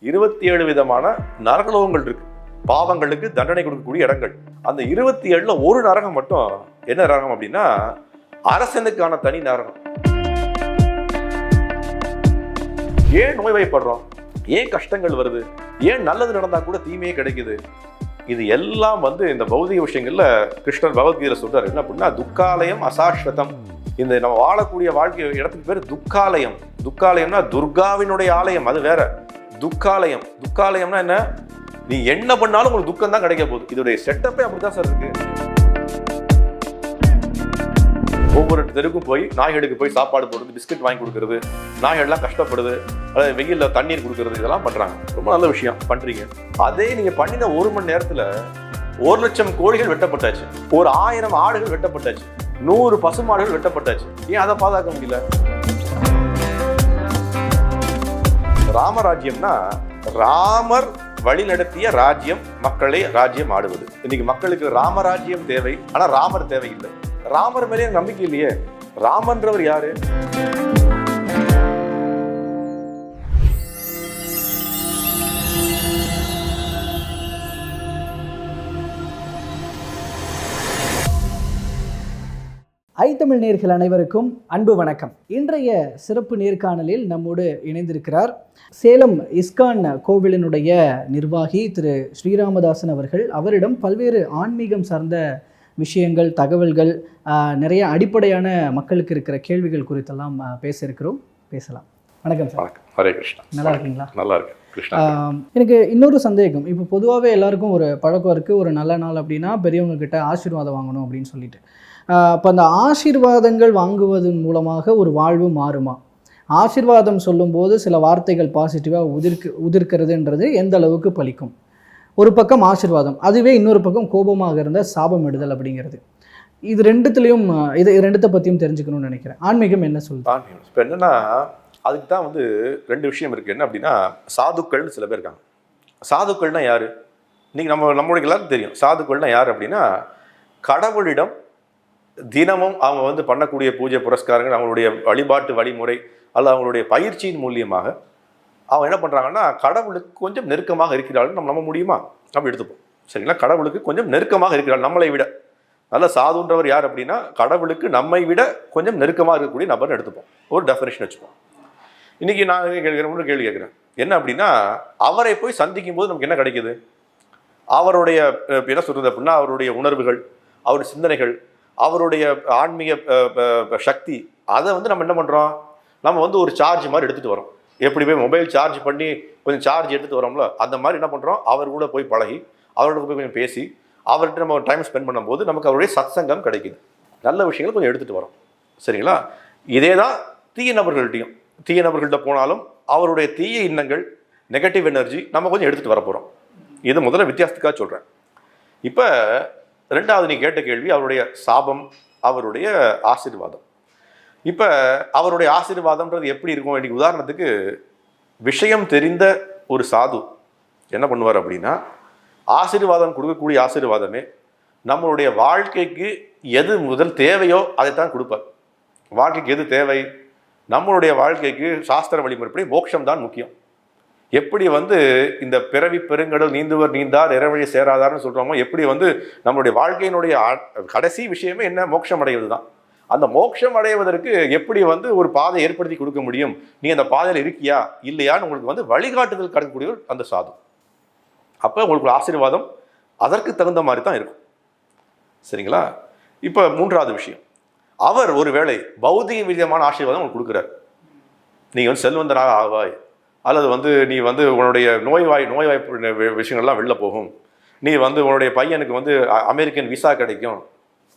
இருபத்தி ஏழு விதமான நரகலோகங்கள் இருக்கு. பாவங்களுக்கு தண்டனை கொடுக்கக்கூடிய இடங்கள். அந்த இருபத்தி ஏழுல ஒரு நரகம் மட்டும் என்ன நரகம் அப்படின்னா அரசனுக்கான தனி நரகம். ஏன் நோய்வாய்ப்படுறோம் ஏன் கஷ்டங்கள் வருது? ஏன் நல்லது நடந்தா கூட தீமையே கிடைக்குது? இது எல்லாம் வந்து இந்த பௌதிக விஷயங்கள்ல கிருஷ்ணர் பகவத்கீதையில் சொல்றாரு. என்ன அப்படின்னா துக்காலயம் அசாஸ்வதம். இந்த நம்ம வாழக்கூடிய வாழ்க்கை இடத்துக்கு பேர் துக்காலயம். துக்காலயம்னா துர்காவினுடைய ஆலயம். அது வேற. துக்காலயம். துக்காலயம்னா என்ன? நீ என்ன பண்ணாலும் உங்களுக்கு துக்கம் தான் கிடைக்க போகுது. இதோடைய செட்டப்பே அப்படிதான் சார் இருக்கு. ஒவ்வொரு தெருக்கும் போய் நாய்களுக்கு போய் சாப்பாடு போடுறது பிஸ்கட் வாங்கி கொடுக்கறது நாய்கள்லாம் கஷ்டப்படுது. அதாவது வெயிலில் தண்ணீர் கொடுக்கறது இதெல்லாம் பண்ணுறாங்க ரொம்ப நல்ல விஷயம். பண்ணுறீங்க அதே நீங்கள் பண்ணின ஒரு மணி நேரத்தில் ஒரு லட்சம் கோழிகள் வெட்டப்பட்டாச்சு. ஒரு ஆயிரம் ஆடுகள் வெட்டப்பட்டாச்சு. நூறு பசுமாடுகள் வெட்டப்பட்டாச்சு. ஏன் அதை பாதுகாக்க முடியல? ராமராஜ்யம்னா ராமர் வழிநடத்திய ராஜ்யம் மக்களை ராஜ்யம் ஆடுவது. இன்னைக்கு மக்களுக்கு ராமராஜ்யம் தேவை ஆனா ராமர் தேவையில்லை. ராமர் மேலே நம்பிக்கை இல்லையே. ராமன்றவர் யாரு? ஐத்தமிழ் நேர்கள் அனைவருக்கும் அன்பு வணக்கம். இன்றைய சிறப்பு நேர்காணலில் நம்மோடு இணைந்திருக்கிறார் சேலம் இஸ்கான் கோவிலினுடைய நிர்வாகி திரு ஸ்ரீராமதாசன் அவர்கள். அவரிடம் பல்வேறு ஆன்மீகம் சார்ந்த விஷயங்கள் தகவல்கள் நிறைய அடிப்படையான மக்களுக்கு இருக்கிற கேள்விகள் குறித்தெல்லாம் ஆஹ், பேச இருக்கிறோம் பேசலாம். வணக்கம் சார். வணக்கம். ஹரே கிருஷ்ணா. நல்லா இருக்கீங்களா? நல்லா இருக்கு கிருஷ்ணா. ஆம், எனக்கு இன்னொரு சந்தேகம். இப்போ பொதுவாகவே எல்லாருக்கும் ஒரு பழக்கம் இருக்குது ஒரு நல்ல நாள் அப்படின்னா பெரியவங்க கிட்ட ஆசீர்வாதம் வாங்கணும் அப்படின்னு சொல்லிட்டு. அப்போ அந்த ஆசீர்வாதங்கள் வாங்குவதன் மூலமாக ஒரு வாழ்வு மாறுமா? ஆசிர்வாதம் சொல்லும்போது சில வார்த்தைகள் பாசிட்டிவாக உதிர்க்கு உதிர்க்கிறதுன்றது எந்த அளவுக்கு பலிக்கும்? ஒரு பக்கம் ஆசிர்வாதம் அதுவே இன்னொரு பக்கம் கோபமாக இருந்த சாபம் எடுதல் அப்படிங்கிறது. இது ரெண்டுத்துலேயும் இது ரெண்டுத்தை பற்றியும் தெரிஞ்சுக்கணும்னு நினைக்கிறேன். ஆன்மீகம் என்ன சொல்லுது? ஆன்மீகம். இப்போ என்னென்னா அதுக்கு தான் வந்து ரெண்டு விஷயம் இருக்குது என்ன அப்படின்னா சாதுக்கள்னு சில பேர் இருக்காங்க. சாதுக்கள்னால் யார்? நீங்கள் நம்ம நம்மளுக்கு எல்லாருக்கும் தெரியும். சாதுக்கள்னால் யார் அப்படின்னா கடவுளிடம் தினமும் அவங்க வந்து பண்ணக்கூடிய பூஜை புரஸ்காரங்கள் அவங்களுடைய வழிபாட்டு வழிமுறை அல்லது அவங்களுடைய பயிற்சியின் மூலியமாக அவங்க என்ன பண்ணுறாங்கன்னா கடவுளுக்கு கொஞ்சம் நெருக்கமாக இருக்கிறார்கள் நம்ம நம்ப முடியுமா? நம்ம எடுத்துப்போம். சரிங்களா? கடவுளுக்கு கொஞ்சம் நெருக்கமாக இருக்கிறாள் நம்மளை விட. நல்ல சாதுன்றவர் யார் அப்படின்னா கடவுளுக்கு நம்மை விட கொஞ்சம் நெருக்கமாக இருக்கக்கூடிய நபர்னு எடுத்துப்போம். ஒரு டெஃபினேஷன் வச்சுப்போம். இன்றைக்கி நான் கேட்குறேன் கேள்வி கேட்குறேன். என்ன அப்படின்னா அவரை போய் சந்திக்கும் போது நமக்கு என்ன கிடைக்குது? அவருடைய என்ன சொல்கிறது அப்படின்னா அவருடைய உணர்வுகள் அவருடைய சிந்தனைகள் அவருடைய ஆன்மீக சக்தி அதை வந்து நம்ம என்ன பண்ணுறோம் நம்ம வந்து ஒரு சார்ஜ் மாதிரி எடுத்துகிட்டு வரோம். எப்படி போய் மொபைல் சார்ஜ் பண்ணி கொஞ்சம் சார்ஜ் எடுத்துகிட்டு வரோம்ல அந்த மாதிரி என்ன பண்ணுறோம் அவர் கூட போய் பழகி அவரோட போய் கொஞ்சம் பேசி அவர்கிட்ட நம்ம டைம் ஸ்பெண்ட் பண்ணும்போது நமக்கு அவருடைய சத்சங்கம் கிடைக்குது. நல்ல விஷயங்கள் கொஞ்சம் எடுத்துகிட்டு வரோம். சரிங்களா? இதே தான் தீய நபர்கள்ட்டையும். தீய நபர்கள்ட்ட போனாலும் அவருடைய தீய எண்ணங்கள் நெகட்டிவ் எனர்ஜி நம்ம கொஞ்சம் எடுத்துகிட்டு வர போகிறோம் இது முதல்ல வித்தியாசத்துக்காக சொல்கிறேன் இப்போ ரெண்டாவது நீ கேட்ட கேள்வி அவருடைய சாபம் அவருடைய ஆசீர்வாதம். இப்போ அவருடைய ஆசீர்வாதம்ன்றது எப்படி இருக்கும்? இன்னைக்கு உதாரணத்துக்கு விஷயம் தெரிந்த ஒரு சாது என்ன பண்ணுவார் அப்படின்னா ஆசீர்வாதம் கொடுக்கக்கூடிய ஆசீர்வாதமே நம்மளுடைய வாழ்க்கைக்கு எது முதல் தேவையோ அதைத்தான் கொடுப்பார். வாழ்க்கைக்கு எது தேவை? நம்மளுடைய வாழ்க்கைக்கு சாஸ்திர வழிமுறைப்படி மோட்சம் தான் முக்கியம். எப்படி வந்து இந்த பிறவி பெருங்கடல் நீந்துவர் நீந்தார் இறைவழி சேராதார்னு சொல்கிறோமோ எப்படி வந்து நம்மளுடைய வாழ்க்கையினுடைய கடைசி விஷயமே என்ன? மோட்சம் அடைவது தான் அந்த மோட்சம் அடைவதற்கு எப்படி வந்து ஒரு பாதை ஏற்படுத்தி கொடுக்க முடியும்? நீ அந்த பாதையில் இருக்கியா? இல்லையான்னு உங்களுக்கு வந்து வழிகாட்டுதல் கிடைக்கக்கூடியவர் அந்த சாது. அப்போ உங்களுக்கு ஒரு ஆசீர்வாதம் அதற்கு தகுந்த மாதிரி தான் இருக்கும். சரிங்களா? இப்போ மூன்றாவது விஷயம். அவர் ஒருவேளை பௌதிக விதமான ஆசீர்வாதம் உங்களுக்கு கொடுக்குறார். நீங்கள் வந்து செல்வந்தனாக ஆவாய். அல்லது வந்து நீ வந்து உன்னுடைய நோய்வாய் நோய்வாய்ப்பு விஷயங்கள்லாம் வெளில போகும். நீ வந்து உன்னுடைய பையனுக்கு வந்து அமெரிக்கன் விசா கிடைக்கும்.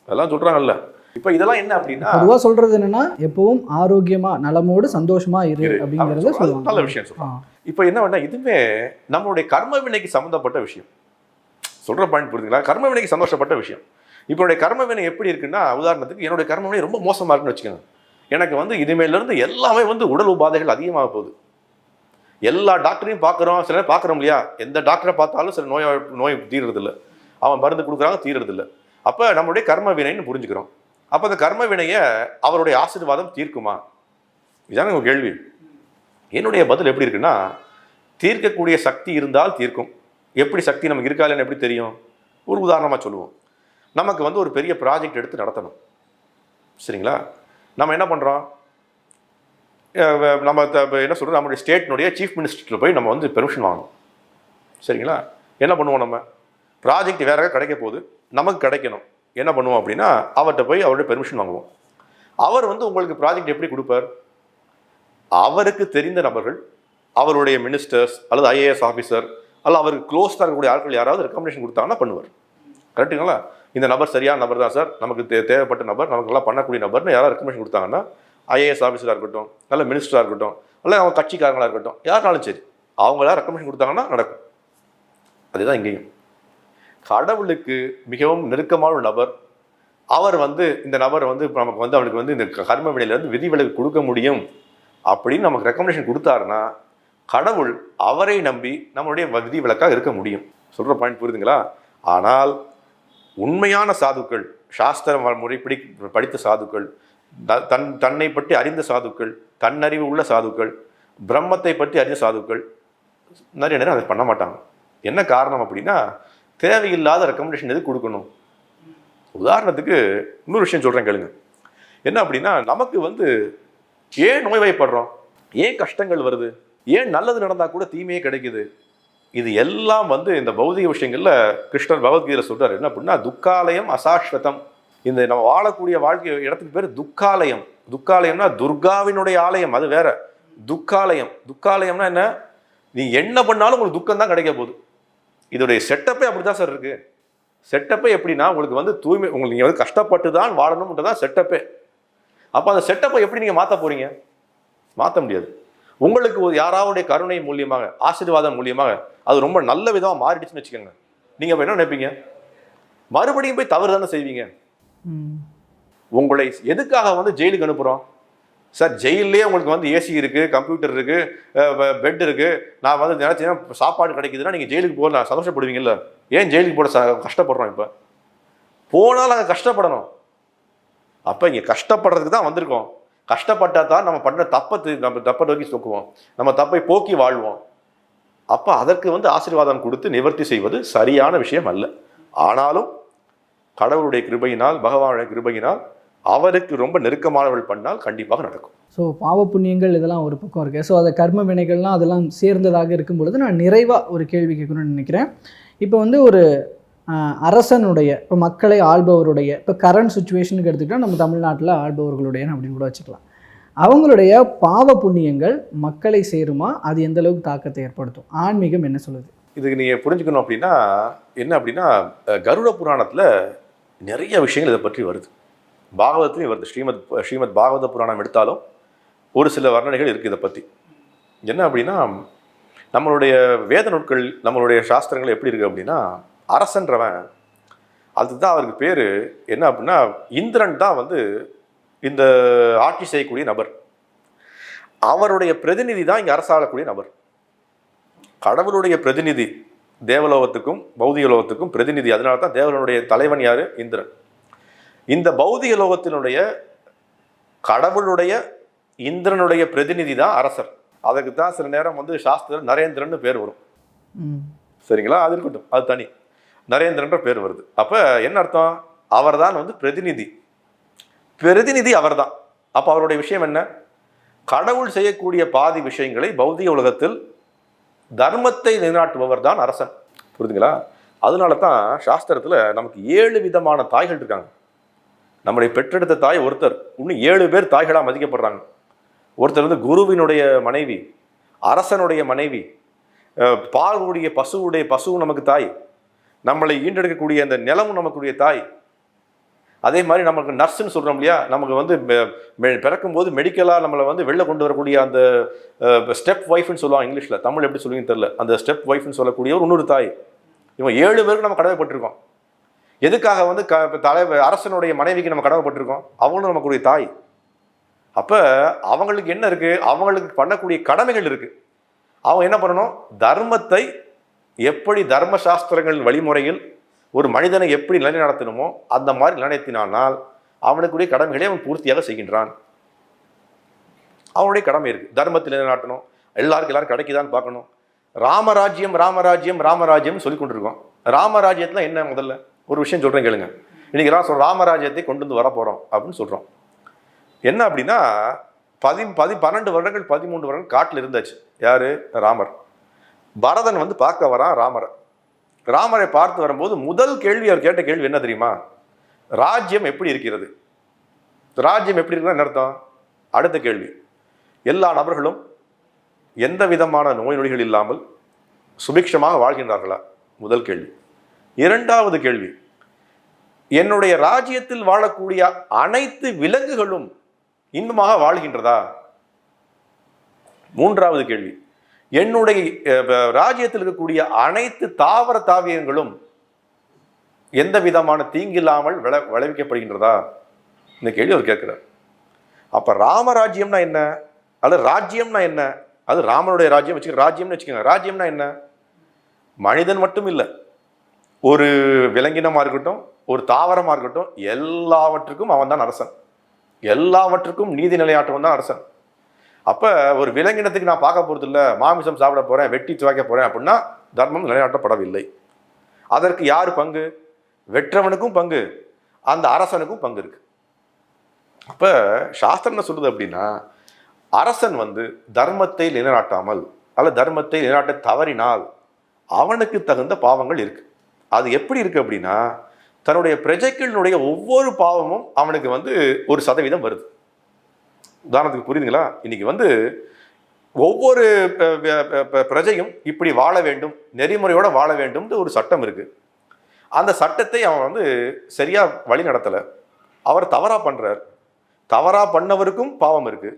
அதெல்லாம் சொல்கிறாங்கல்ல இப்போ இதெல்லாம் என்ன அப்படின்னா பொதுவாக சொல்றது என்னன்னா எப்பவும் ஆரோக்கியமா நலமோடு சந்தோஷமா இரு. அப்படிங்கறத அது நல்ல சொல்லுவாங்க விஷயம் சொல்றாங்க. ஆ. இப்போ என்ன வேணா இதுவுமே நம்மளுடைய கர்ம வினைக்கு சம்மந்தப்பட்ட விஷயம். சொல்ற பாயிண்ட் புரிஞ்சுங்களா? கர்ம வினைக்கு சந்தோஷப்பட்ட விஷயம். இப்போ என்னுடைய கர்ம வினை எப்படி இருக்குன்னா உதாரணத்துக்கு என்னுடைய கர்ம வினை ரொம்ப மோசமா இருக்குன்னு வச்சுக்கோங்க. எனக்கு வந்து இனிமேல இருந்து எல்லாமே வந்து உடல் உபாதைகள் அதிகமாக போகுது. எல்லா டாக்டரையும் பார்க்குறோம். சில நேரம் பார்க்குறோம் இல்லையா? எந்த டாக்டரை பார்த்தாலும் சில நோய் நோய் தீர்றதில்ல. அவன் மருந்து கொடுக்குறாங்க தீர்றதில்ல. அப்போ நம்மளுடைய கர்ம வினைன்னு புரிஞ்சுக்கிறோம். அப்போ அந்த கர்ம வினையை அவருடைய ஆசீர்வாதம் தீர்க்குமா? இதான உங்கள் கேள்வி. என்னுடைய பதில் எப்படி இருக்குன்னா தீர்க்கக்கூடிய சக்தி இருந்தால் தீர்க்கும். எப்படி சக்தி நமக்கு இருக்கா இல்லைன்னு எப்படி தெரியும்? ஒரு உதாரணமாக சொல்லுவோம். நமக்கு வந்து ஒரு பெரிய ப்ராஜெக்ட் எடுத்து நடத்தணும். சரிங்களா? நம்ம என்ன பண்ணுறோம் நம்ம என்ன சொல்கிறது நம்மளுடைய ஸ்டேட்னுடைய சீஃப் மினிஸ்டர்கிட்ட போய் நம்ம வந்து பெர்மிஷன் வாங்கணும். சரிங்களா? என்ன பண்ணுவோம் நம்ம? ப்ராஜெக்ட் வேற கிடைக்க போகுது? நமக்கு கிடைக்கணும். என்ன பண்ணுவோம் அப்படின்னா அவர்கிட்ட போய் அவருடைய பெர்மிஷன் வாங்குவோம். அவர் வந்து உங்களுக்கு ப்ராஜெக்ட் எப்படி கொடுப்பார்? அவருக்கு தெரிந்த நபர்கள் அவருடைய மினிஸ்டர்ஸ் அல்லது ஐஏஎஸ் ஆஃபீஸர் அல்ல அவருக்கு க்ளோஸ் இருக்கக்கூடிய ஆட்கள் யாராவது ரெக்கமெண்டேஷன் கொடுத்தாங்கன்னா பண்ணுவார். கரெக்டுங்களா இந்த நபர் சரியான நபர் தான் சார். நமக்கு தேவைப்பட்ட நபர் நமக்கு எல்லாம் பண்ணக்கூடிய நபர்னு யாராவது ரெக்கமெண்டேஷன் கொடுத்தாங்கன்னா ஐஏஎஸ் ஆஃபீஸராக இருக்கட்டும் நல்ல மினிஸ்டராக இருக்கட்டும் நல்ல அவங்க கட்சிக்காரங்களாக இருக்கட்டும் யாருனாலும் சரி அவங்களா ரெக்கமெண்டேஷன் கொடுத்தாங்கன்னா நடக்கும். அதுதான் இங்கேயும். கடவுளுக்கு மிகவும் நெருக்கமான ஒரு நபர். அவர் வந்து இந்த நபர் வந்து இப்போ நமக்கு வந்து அவனுக்கு வந்து இந்த கர்ம வினையிலேருந்து விதிவிலக்கு கொடுக்க முடியும் அப்படின்னு நமக்கு ரெக்கமெண்டேஷன் கொடுத்தாருன்னா கடவுள் அவரை நம்பி நம்மளுடைய விதி விலக்காக இருக்க முடியும். சொல்கிற பாயிண்ட் புரியுதுங்களா? ஆனால் உண்மையான சாதுக்கள் சாஸ்திர முறைப்படி படித்த சாதுக்கள் தன் தன்னை பற்றி அறிந்த சாதுக்கள் தன்னறிவு உள்ள சாதுக்கள் பிரம்மத்தை பற்றி அறிந்த சாதுக்கள் நிறைய நேரம் அதை பண்ண மாட்டாங்க. என்ன காரணம் அப்படின்னா தேவையில்லாத ரெக்கமெண்டேஷன் எது கொடுக்கணும்? உதாரணத்துக்கு இன்னொரு விஷயம் சொல்கிறேன் கேளுங்க. என்ன அப்படின்னா நமக்கு வந்து ஏன் நோய்வாய்ப்படுறோம்? ஏன் கஷ்டங்கள் வருது? ஏன் நல்லது நடந்தால் கூட தீமையே கிடைக்குது? இது எல்லாம் வந்து இந்த பௌதிக விஷயங்களில் கிருஷ்ணர் பகவத்கீதை சொல்கிறார் என்ன அப்படின்னா துக்காலயம் அசாஸ்வதம். இந்த நம்ம வாழக்கூடிய வாழ்க்கை இடத்துக்கு பேர் துக்காலயம். துக்காலயம்னா துர்காவினுடைய ஆலயம் அது வேற. துக்காலயம். துக்காலயம்னா என்ன? நீ என்ன பண்ணாலும் உங்களுக்கு துக்கம் தான் கிடைக்க போகுது. இதோடைய செட்டப்பே அப்படிதான் சார் இருக்குது செட்டப்பே எப்படின்னா உங்களுக்கு வந்து தூய்மை உங்களுக்கு நீங்கள் வந்து கஷ்டப்பட்டு தான் வாழணும்ன்றது தான் செட்டப்பே அப்போ அந்த செட்டப்பை எப்படி நீங்கள் மாற்ற போகிறீங்க மாற்ற முடியாது. உங்களுக்கு ஒரு யாராவுடைய கருணை மூலியமாக ஆசீர்வாதம் மூலியமாக அது ரொம்ப நல்ல விதமாக மாறிடுச்சுன்னு வச்சுக்கோங்க. நீங்கள் அப்போ என்ன நினைப்பீங்க? மறுபடியும் போய் தவறு தானே செய்வீங்க. உங்களை எதுக்காக வந்து ஜெயிலுக்கு அனுப்புகிறோம் சார் ஜெயிலே உங்களுக்கு வந்து ஏசி இருக்குது கம்ப்யூட்டர் இருக்குது பெட் இருக்குது நான் வந்து நினைச்சேன் சாப்பாடு கிடைக்குதுன்னா நீங்கள் ஜெயிலுக்கு போகல நான் சந்தோஷப்படுவீங்கல்ல? ஏன் ஜெயிலுக்கு போட கஷ்டப்படுறோம் இப்போ? போனால் அங்கே கஷ்டப்படணும். அப்போ இங்கே கஷ்டப்படுறதுக்கு தான் வந்திருக்கோம். கஷ்டப்பட்டா தான் நம்ம பண்ணுற தப்பை நம்ம தப்பை நோக்கி தூக்குவோம். நம்ம தப்பை போக்கி வாழ்வோம். அப்போ அதற்கு வந்து ஆசீர்வாதம் கொடுத்து நிவர்த்தி செய்வது சரியான விஷயம் அல்ல. ஆனாலும் கடவுளுடைய கிருபையினால் பகவானுடைய கிருபையினால் அவருக்கு ரொம்ப நெருக்கமானவர்கள் பண்ணால் கண்டிப்பாக நடக்கும். ஸோ பாவ புண்ணியங்கள் இதெல்லாம் ஒரு பக்கம் இருக்குது ஸோ அதை கர்ம வினைகள்லாம் அதெல்லாம் சேர்ந்ததாக இருக்கும் பொழுது நான் நிறைவாக ஒரு கேள்வி கேட்கணும்னு நினைக்கிறேன். இப்போ வந்து ஒரு அரசனுடைய இப்போ மக்களை ஆள்பவருடைய இப்போ கரண்ட் சுச்சுவேஷனுக்கு எடுத்துக்கிட்டால் நம்ம தமிழ்நாட்டில் ஆள்பவர்களுடைய அப்படின்னு கூட வச்சுக்கலாம். அவங்களுடைய பாவ புண்ணியங்கள் மக்களை சேருமா? அது எந்த அளவுக்கு தாக்கத்தை ஏற்படுத்தும்? ஆன்மீகம் என்ன சொல்லுது? இதுக்கு நீங்கள் புரிஞ்சுக்கணும் அப்படின்னா என்ன அப்படின்னா கருட புராணத்தில் நிறைய விஷயங்கள் இதை பற்றி வருது. பாகவதத்துலையும் வருது ஸ்ரீமத் ஸ்ரீமத் பாகவத புராணம் எடுத்தாலும் ஒரு சில வர்ணனைகள் இருக்குது இதை பற்றி என்ன அப்படின்னா நம்மளுடைய வேத நூட்கள் நம்மளுடைய சாஸ்திரங்கள் எப்படி இருக்குது அப்படின்னா அரசன்றவன் அதுதான் அவருக்கு பேர். என்ன அப்படின்னா இந்திரன் தான் வந்து இந்த ஆட்சி செய்யக்கூடிய நபர். அவருடைய பிரதிநிதி தான் இங்கே அரசாளக்கூடிய நபர். கடவுளுடைய பிரதிநிதி. தேவலோகத்துக்கும் பௌதிக லோகத்துக்கும் பிரதிநிதி. அதனால தான் தேவனுடைய தலைவன் யாரு? இந்திரன். இந்த பௌதிக லோகத்தினுடைய கடவுளுடைய இந்திரனுடைய பிரதிநிதி தான் அரசர். அதுக்கு தான் சில நேரம் வந்து சாஸ்திரம் நரேந்திரன்னு பேர் வரும். சரிங்களா? அது இருக்கட்டும். அது தனி. நரேந்திரன்ற பேர் வருது. அப்போ என்ன அர்த்தம்? அவர்தான் வந்து பிரதிநிதி. பிரதிநிதி அவர்தான். அப்போ அவருடைய விஷயம் என்ன? கடவுள் செய்யக்கூடிய பாதி விஷயங்களை பௌதிக உலகத்தில் தர்மத்தை நிலைநாட்டுபவர் தான் அரசன். புரியுதுங்களா அதனால தான் சாஸ்திரத்தில் நமக்கு ஏழு விதமான தாய்கள் இருக்காங்க. நம்முடைய பெற்றெடுத்த தாய் ஒருத்தர் இன்னும் ஏழு பேர் தாய்களாக மதிக்கப்படுறாங்க. ஒருத்தர் வந்து குருவினுடைய மனைவி அரசனுடைய மனைவி அஹ், பாலுடைய பசுவுடைய பசுவும் நமக்கு தாய் நம்மளை ஈண்டெடுக்கக்கூடிய அந்த நிலமும் நமக்குடைய தாய். அதே மாதிரி நமக்கு நர்ஸுன்னு சொல்கிறோம் இல்லையா? நமக்கு வந்து மெ- பிறக்கும்போது மெடிக்கலாக நம்மளை வந்து வெளில கொண்டு வரக்கூடிய அந்த ஸ்டெப் ஒய்ஃப்னு சொல்லுவாங்க இங்கிலீஷில். தமிழ் எப்படி சொல்லுவீங்கன்னு தெரில அந்த ஸ்டெப் ஒய்ஃப்னு சொல்லக்கூடிய ஒரு இன்னொரு தாய். இவன் ஏழு பேருக்கு நம்ம கடமைப்பட்டிருக்கோம் எதுக்காக வந்து க தலைவர் அரசனுடைய மனைவிக்கு நம்ம கடமைப்பட்டிருக்கோம் அவங்களும் நமக்குரிய தாய். அப்போ அவங்களுக்கு என்ன இருக்குது அவங்களுக்கு பண்ணக்கூடிய கடமைகள் இருக்குது அவங்க என்ன பண்ணணும்? தர்மத்தை எப்படி தர்ம சாஸ்திரங்களின் வழிமுறையில் ஒரு மனிதனை எப்படி நிலைநடத்தணுமோ அந்த மாதிரி நிலைநிறுத்தினானால் அவனுக்குரிய கடமைகளை அவன் பூர்த்தியாக செய்கின்றான். அவனுடைய கடமை இருக்குது தர்மத்தில் நிலைநாட்டணும் எல்லாருக்கும் எல்லாரும் கிடைக்குதான்னு பார்க்கணும். ராமராஜ்யம் ராமராஜ்யம் ராமராஜ்யம் சொல்லி கொண்டிருக்கோம் ராமராஜ்யத்தில் என்ன முதல்ல? ஒரு விஷயம் சொல்கிறேன் கேளுங்க. இன்றைக்கி நான் சொல்றோம் ராமராஜ்யத்தை கொண்டு வந்து வர போகிறோம் அப்படின்னு சொல்கிறோம் என்ன அப்படின்னா பதி பதி பன்னெண்டு வருடங்கள் பதிமூன்று வருடங்கள் காட்டில் இருந்தாச்சு. யார்? ராமர். பரதன் வந்து பார்க்க வரான் ராமரை. ராமரை பார்த்து வரும்போது முதல் கேள்வி அவர் கேட்ட கேள்வி என்ன தெரியுமா? ராஜ்யம் எப்படி இருக்கிறது? ராஜ்யம் எப்படி இருக்குன்னா என்ன அர்த்தம்? அடுத்த கேள்வி. எல்லா நபர்களும் எந்த விதமான நோய் நொடிகள் இல்லாமல் சுபிக்ஷமாக வாழ்கின்றார்களா? முதல் கேள்வி. இரண்டாவது கேள்வி. என்னுடைய ராஜ்யத்தில் வாழக்கூடிய அனைத்து விலங்குகளும் இன்பமாக வாழ்கின்றதா? மூன்றாவது கேள்வி. என்னுடைய ராஜ்யத்தில் இருக்கக்கூடிய அனைத்து தாவர தாவியங்களும் எந்த விதமான தீங்கில்லாமல் விளை விளைவிக்கப்படுகின்றதா? இந்த கேள்வி அவர் கேட்கிறார். அப்ப ராமராஜ்யம்னா என்ன? அல்லது ராஜ்யம்னா என்ன? அது ராமனுடைய ராஜ்யம் வச்சுக்க ராஜ்யம்னு வச்சுக்கோங்க. ராஜ்யம்னா என்ன? மனிதன் மட்டும் இல்லை. ஒரு விலங்கினமாக இருக்கட்டும் ஒரு தாவரமாக இருக்கட்டும் எல்லாவற்றுக்கும் அவன் தான் அரசன். எல்லாவற்றுக்கும் நீதி நிலையாட்டவன் தான் அரசன். அப்போ ஒரு விலங்கினத்துக்கு நான் பார்க்க போகிறது இல்லை மாமிசம் சாப்பிட போகிறேன் வெட்டி துவைக்க போகிறேன் அப்படின்னா தர்மம் நிலையாட்டப்படவில்லை. அதற்கு யார் பங்கு? வெற்றவனுக்கும் பங்கு அந்த அரசனுக்கும் பங்கு இருக்குது அப்போ சாஸ்திரம் என்ன சொல்லுது அப்படின்னா அரசன் வந்து தர்மத்தை நிலைநாட்டாமல் அல்ல தர்மத்தை நிலைநாட்ட தவறினால் அவனுக்கு தகுந்த பாவங்கள் இருக்கு. அது எப்படி இருக்கு அப்படின்னா தன்னுடைய பிரஜைகளினுடைய ஒவ்வொரு பாவமும் அவனுக்கு வந்து ஒரு சதவீதம் வருது. உதாரணத்துக்கு புரியுதுங்களா? இன்னைக்கு வந்து ஒவ்வொரு பிரஜையும் இப்படி வாழ வேண்டும் நெறிமுறையோடு வாழ வேண்டும்னு ஒரு சட்டம் இருக்குது அந்த சட்டத்தை அவன் வந்து சரியாக வழி நடத்தலை. அவர் தவறாக பண்ணுறார் தவறாக பண்ணவருக்கும் பாவம் இருக்குது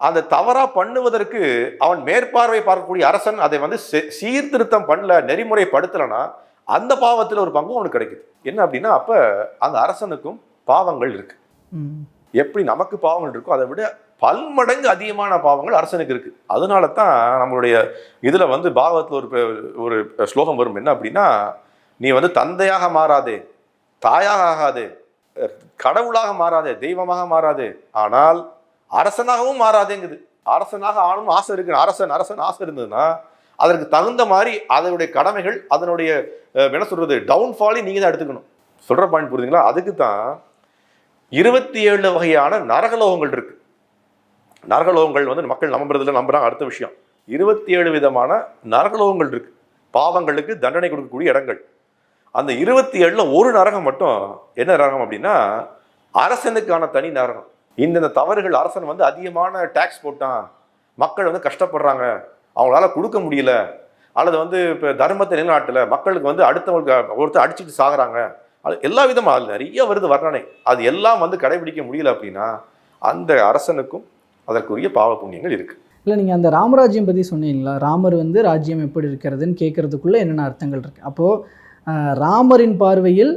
அந்த தவறா பண்ணுவதற்கு அவன் மேற்பார்வை பார்க்கக்கூடிய அரசன் அதை வந்து சீர்திருத்தம் பண்ணல நெறிமுறைப்படுத்தலைன்னா அந்த பாவத்தில் ஒரு பங்கும் அவனுக்கு கிடைக்குது. என்ன அப்படின்னா அப்ப அந்த அரசனுக்கும் பாவங்கள் இருக்கு. ம். எப்படி நமக்கு பாவங்கள் இருக்கோ அதை விட பன்மடங்கு அதிகமான பாவங்கள் அரசனுக்கு இருக்கு. அதனால தான் நம்மளுடைய இதுல வந்து பாகவத்தில் ஒரு ஒரு ஸ்லோகம் வரும். என்ன அப்படின்னா நீ வந்து தந்தையாக மாறாதே தாயாக ஆகாதே கடவுளாக மாறாதே தெய்வமாக மாறாதே ஆனால் அரசனாகவும் மாறாதேங்குது. அரசனாக ஆனும் ஆசை இருக்கு அரசன் அரசன் ஆசை இருந்ததுன்னா அதற்கு தகுந்த மாதிரி அதனுடைய கடமைகள் அதனுடைய என்ன சொல்றது டவுன்ஃபாலி நீங்க தான் எடுத்துக்கணும். சொல்ற பாயிண்ட் புரியுதுங்களா அதுக்கு தான் இருபத்தி ஏழு வகையான நரகலோகங்கள் இருக்கு. நரகலோகங்கள் வந்து மக்கள் நம்புறதுல நம்புறாங்க அடுத்த விஷயம். இருபத்தி ஏழு விதமான நரகலோகங்கள் இருக்கு. பாவங்களுக்கு தண்டனை கொடுக்கக்கூடிய இடங்கள். அந்த இருபத்தி ஏழில் ஒரு நரகம் மட்டும் என்ன நரகம் அப்படின்னா அரசனுக்கான தனி நரகம். இந்தந்த தவறுகள் அரசன் வந்து அதிகமான டேக்ஸ் போட்டான். மக்கள் வந்து கஷ்டப்படுறாங்க. அவங்களால கொடுக்க முடியல. அல்லது வந்து இப்போ தர்மத்தை நிலநாட்டில். மக்களுக்கு வந்து அடுத்தவங்களுக்கு ஒருத்தர் அடிச்சுட்டு சாகுறாங்க. அது எல்லா விதமாக அதில் நிறைய வருது வர்ணனை அது எல்லாம் வந்து கடைபிடிக்க முடியல அப்படின்னா அந்த அரசனுக்கும் அதற்குரிய பாவ புண்ணியங்கள் இருக்குது இல்லை நீங்கள் அந்த ராமராஜ்யம் பற்றி சொன்னீங்களா ராமர் வந்து ராஜ்யம் எப்படி இருக்கிறதுன்னு கேட்குறதுக்குள்ளே என்னென்ன அர்த்தங்கள் இருக்குது அப்போது ராமரின் பார்வையில்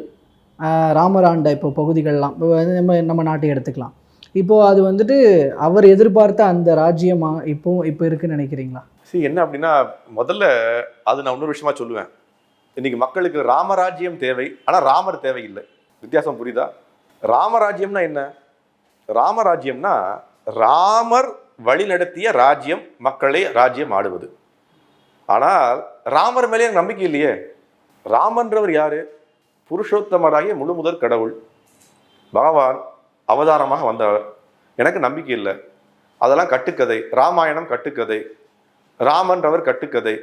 ராமராண்ட ராமர் ஆண்ட இப்போ பகுதிகள்லாம் இப்போ நம்ம நம்ம நாட்டை எடுத்துக்கலாம். இப்போது அது வந்துட்டு அவர் எதிர்பார்த்த அந்த ராஜ்யமா இப்போ இப்போ இருக்குன்னு நினைக்கிறீங்களா? சரி என்ன அப்படின்னா முதல்ல அது நான் இன்னொரு விஷயமா சொல்லுவேன். இன்னைக்கு மக்களுக்கு ராமராஜ்யம் தேவை ஆனால் ராமர் தேவையில்லை. வித்தியாசம் புரியுதா? ராமராஜ்யம்னா என்ன? ராமராஜ்யம்னா ராமர் வழிநடத்திய ராஜ்யம் மக்களே ராஜ்யம் ஆடுவது. ஆனால் ராமர் மேலே எனக்கு நம்பிக்கை இல்லையே. ராமன்றவர் யாரு? புருஷோத்தமராகிய முழு முதற் கடவுள். பகவான் அவதாரமாக வந்தவர் எனக்கு நம்பிக்கை இல்லை. அதெல்லாம் கட்டுக்கதை. ராமாயணம் கட்டுக்கதை. ராமன்றவர் கட்டுக்கதை.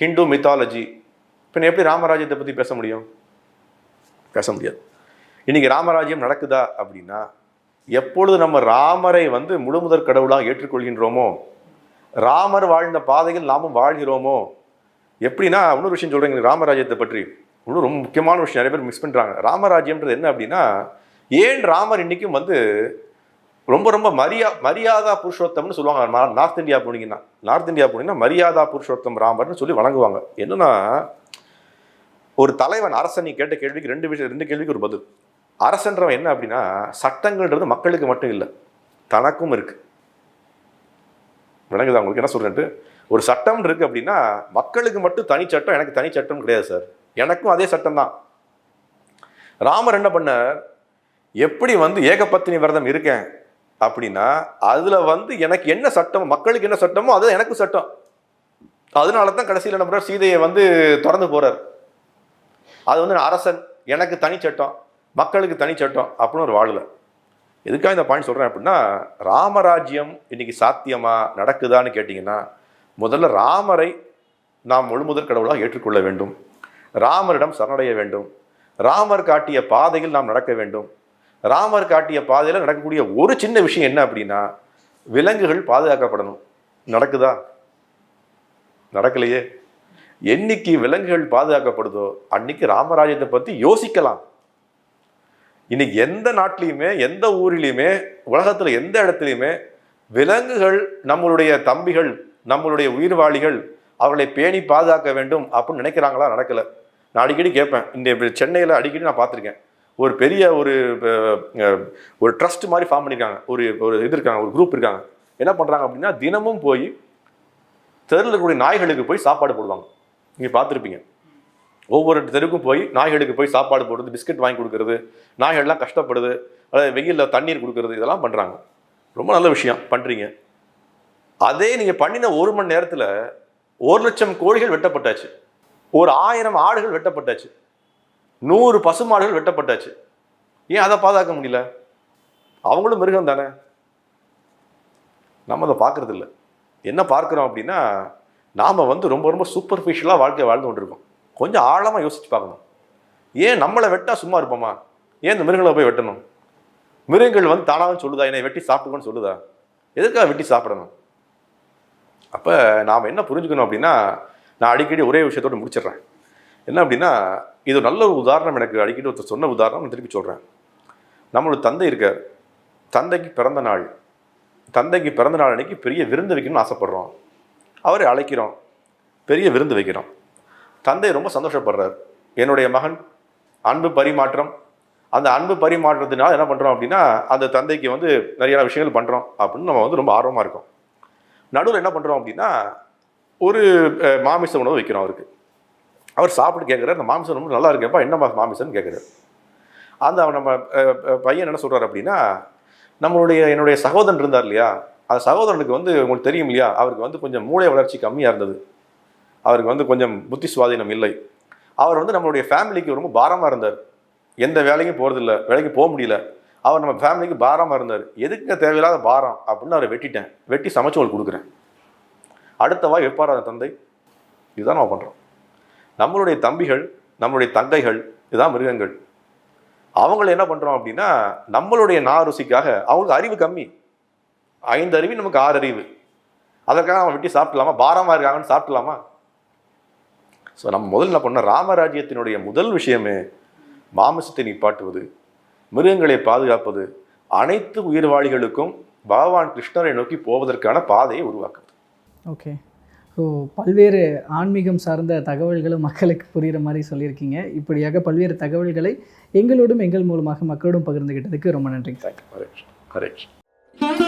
ஹிந்து மித்தாலஜி பின் எப்படி ராமராஜ்யத்தை பற்றி பேச முடியும்? பேச முடியாது. இன்னைக்கு ராமராஜ்யம் நடக்குதா அப்படின்னா எப்பொழுது நம்ம ராமரை வந்து முழுமுதற் கடவுளாக ஏற்றுக்கொள்கின்றோமோ ராமர் வாழ்ந்த பாதையில் நாமும் வாழ்கிறோமோ எப்படின்னா இன்னொரு விஷயம் சொல்கிறேங்க ராமராஜ்யத்தை பற்றி. இன்னும் ரொம்ப முக்கியமான விஷயம் நிறைய பேர் மிஸ் பண்ணுறாங்க ராமராஜ்யம்ன்றது என்ன அப்படின்னா ஏன் ராமர் இன்னைக்கும் வந்து ரொம்ப ரொம்ப மரியா மரியாதா புருஷோத்தம்னு சொல்லுவாங்க. நார்த் இந்தியா போனீங்கன்னா நார்த் இந்தியா போனீங்கன்னா மரியாதா புருஷோத்தம் ராமர்னு சொல்லி வணங்குவாங்க என்னன்னா ஒரு தலைவன் அரசன் நீ கேட்ட கேள்விக்கு ரெண்டு விஷயம் ரெண்டு கேள்விக்கு ஒரு பதில். அரசன்றவன் என்ன அப்படின்னா சட்டங்கள்ன்றது மக்களுக்கு மட்டும் இல்லை தனக்கும் இருக்கு. விளங்குதா உங்களுக்கு? என்ன சொல்றேன்ட்டு? ஒரு சட்டம் இருக்கு அப்படின்னா மக்களுக்கு மட்டும் தனி சட்டம் எனக்கு தனி சட்டம் கிடையாது சார். எனக்கும் அதே சட்டம் தான் ராமர் என்ன பண்ணார்? எப்படி வந்து ஏகபத்தினி விரதம் இருக்கேன் அப்படின்னா அதில் வந்து எனக்கு என்ன சட்டம் மக்களுக்கு என்ன சட்டமோ அது எனக்கு சட்டம். அதனால தான் கடைசியில் என்ன பண்ணுறார் சீதையை வந்து திறந்து போகிறார் அது வந்து அரசன் எனக்கு தனி சட்டம் மக்களுக்கு தனி சட்டம் அப்படின்னு ஒரு வாழல எதுக்காக இந்த பாயிண்ட் சொல்கிறேன் அப்படின்னா ராமராஜ்யம் இன்னைக்கு சாத்தியமாக நடக்குதான்னு கேட்டிங்கன்னா முதல்ல ராமரை நாம் முழுமுதற் கடவுளாக ஏற்றுக்கொள்ள வேண்டும். ராமரிடம் சரணடைய வேண்டும். ராமர் காட்டிய பாதையில் நாம் நடக்க வேண்டும். ராமர் காட்டிய பாதையில் நடக்கக்கூடிய ஒரு சின்ன விஷயம் என்ன அப்படின்னா விலங்குகள் பாதுகாக்கப்படணும். நடக்குதா? நடக்கலையே. என்னைக்கு விலங்குகள் பாதுகாக்கப்படுதோ அன்னைக்கு ராமராஜ்யத்தை பற்றி யோசிக்கலாம். இன்னைக்கு எந்த நாட்டிலையுமே எந்த ஊரிலையுமே உலகத்தில் எந்த இடத்துலையுமே விலங்குகள் நம்மளுடைய தம்பிகள் நம்மளுடைய உயிர்வாளிகள் அவர்களை பேணி பாதுகாக்க வேண்டும் அப்படின்னு நினைக்கிறாங்களா நடக்கலை. நான் அடிக்கடி கேட்பேன். இந்த சென்னையில் அடிக்கடி நான் பார்த்துருக்கேன். ஒரு பெரிய ஒரு ஒரு ட்ரஸ்ட் மாதிரி ஃபார்ம் பண்ணியிருக்காங்க ஒரு ஒரு இது இருக்காங்க ஒரு குரூப் இருக்காங்க. என்ன பண்ணுறாங்க அப்படின்னா தினமும் போய் தெருவில் இருக்கக்கூடிய நாய்களுக்கு போய் சாப்பாடு போடுவாங்க. நீங்கள் பார்த்துருப்பீங்க. ஒவ்வொரு தெருவுக்கும் போய் நாய்களுக்கு போய் சாப்பாடு போடுறது பிஸ்கட் வாங்கி கொடுக்கறது நாய்கள்லாம் கஷ்டப்படுது அதாவது வெயிலில் தண்ணீர் கொடுக்குறது இதெல்லாம் பண்ணுறாங்க ரொம்ப நல்ல விஷயம் பண்ணுறீங்க அதே நீங்கள் பண்ணின ஒரு மணி நேரத்தில் ஒரு லட்சம் கோழிகள் வெட்டப்பட்டாச்சு. ஒரு ஆயிரம் ஆடுகள் வெட்டப்பட்டாச்சு. நூறு பசுமாடுகள் வெட்டப்பட்டாச்சு. ஏன் அதை பாதுகாக்க முடியல? அவங்களும் மிருகம் தானே? நம்ம அதை பார்க்குறதில்ல. என்ன பார்க்குறோம் அப்படின்னா நாம் வந்து ரொம்ப ரொம்ப சூப்பர்ஃபிஷியலாக வாழ்க்கை வாழ்ந்து கொண்டிருக்கோம். கொஞ்சம் ஆழமாக யோசிச்சு பார்க்கணும். ஏன் நம்மளை வெட்டா சும்மா இருப்போமா? ஏன் இந்த மிருகங்களை போய் வெட்டணும்? மிருகங்கள் வந்து தானாகவும் சொல்லுதா? என்னை வெட்டி சாப்பிட்டுக்கோன்னு சொல்லுதா? எதுக்காக வெட்டி சாப்பிடணும்? அப்போ நாம் என்ன புரிஞ்சுக்கணும் அப்படின்னா நான் அடிக்கடி ஒரே விஷயத்தோட முடிச்சிடுறேன். என்ன அப்படின்னா இது நல்ல ஒரு உதாரணம் எனக்கு அடிக்கடி ஒருத்தர் சொன்ன உதாரணம் நான் திருப்பி சொல்கிறேன் நம்மளோட தந்தை இருக்கார். தந்தைக்கு பிறந்த நாள். தந்தைக்கு பிறந்த நாள் அன்றைக்கி பெரிய விருந்து வைக்கணும்னு ஆசைப்பட்றோம். அவரை அழைக்கிறோம். பெரிய விருந்து வைக்கிறோம். தந்தை ரொம்ப சந்தோஷப்படுறார். என்னுடைய மகன் அன்பு பரிமாற்றம். அந்த அன்பு பரிமாற்றத்தினால் என்ன பண்ணுறோம் அப்படின்னா அந்த தந்தைக்கு வந்து நிறைய விஷயங்கள் பண்ணுறோம் அப்படின்னு நம்ம வந்து ரொம்ப ஆர்வமாக இருக்கோம். நடுவில் என்ன பண்ணுறோம் அப்படின்னா ஒரு மாமிச உணவு வைக்கிறோம் அவருக்கு. அவர் சாப்பிட்டு கேட்குறாரு அந்த மாமிசம் ரொம்ப நல்லா இருக்கேப்பா என்ன மா- மாமிசம்னு கேட்குறாரு. அந்த அவன் நம்ம பையன் என்ன சொல்கிறார் அப்படின்னா நம்மளுடைய என்னுடைய சகோதரன் இருந்தார் இல்லையா? அந்த சகோதரனுக்கு வந்து உங்களுக்கு தெரியும் இல்லையா? அவருக்கு வந்து கொஞ்சம் மூளை வளர்ச்சி கம்மியாக இருந்தது. அவருக்கு வந்து கொஞ்சம் புத்தி சுவாதீனம் இல்லை. அவர் வந்து நம்மளுடைய ஃபேமிலிக்கு ரொம்ப பாரமாக இருந்தார். எந்த வேலைக்கும் போகிறதில்ல வேலைக்கு போக முடியல. அவர் நம்ம ஃபேமிலிக்கு பாரமாக இருந்தார். எதுக்கு தேவையில்லாத பாரம்? அப்படின்னு அவரை வெட்டிட்டேன். வெட்டி சமைச்சு உங்களுக்கு கொடுக்குறேன். அடுத்த வாய் வைப்பார் அந்த தந்தை. இதுதான் நம்ம பண்ணுறோம் நம்மளுடைய தம்பிகள் நம்மளுடைய தங்கைகள் இதுதான் மிருகங்கள். அவங்கள என்ன பண்ணுறோம் அப்படின்னா நம்மளுடைய நா ருசிக்காக அவங்களுக்கு அறிவு கம்மி. ஐந்து அறிவு நமக்கு ஆறு அறிவு. அதற்காக அவன் வெட்டி சாப்பிடலாமா? பாரமாக இருக்காங்கன்னு சாப்பிடலாமா? ஸோ நம்ம முதல்ல என்ன பண்ண ராமராஜ்யத்தினுடைய முதல் விஷயமே மாமிசத்தை நிப்பாட்டுவது மிருகங்களை பாதுகாப்பது அனைத்து உயிர்வாளிகளுக்கும் பகவான் கிருஷ்ணரை நோக்கி போவதற்கான பாதையை உருவாக்குது ஓகே ஸோ பல்வேறு ஆன்மீகம் சார்ந்த தகவல்களும் மக்களுக்கு புரிகிற மாதிரி சொல்லியிருக்கீங்க. இப்படியாக பல்வேறு தகவல்களை எங்களோடும் எங்கள் மூலமாக மக்களோடும் பகிர்ந்துகிட்டதுக்கு ரொம்ப நன்றிங்க தேங்க்யூ ஹரே கிருஷ்ணா.